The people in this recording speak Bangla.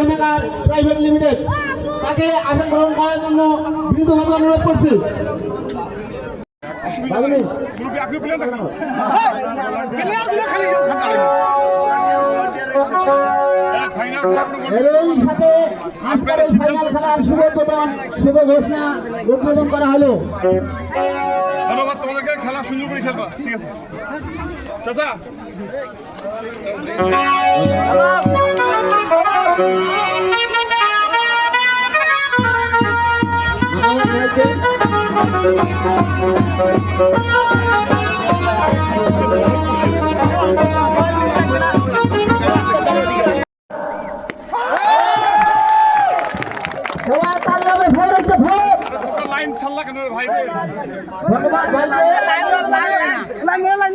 মুক্তা প্রাইভেট লিমিটেড। তাকে আসন গ্রহণ করার জন্য বিনীতভাবে অনুরোধ করছি। উদ্বোধন করা হলো। খেলা সুন্দর করে খেলবা। ঠিক আছে। চাচা। Line line line line line line line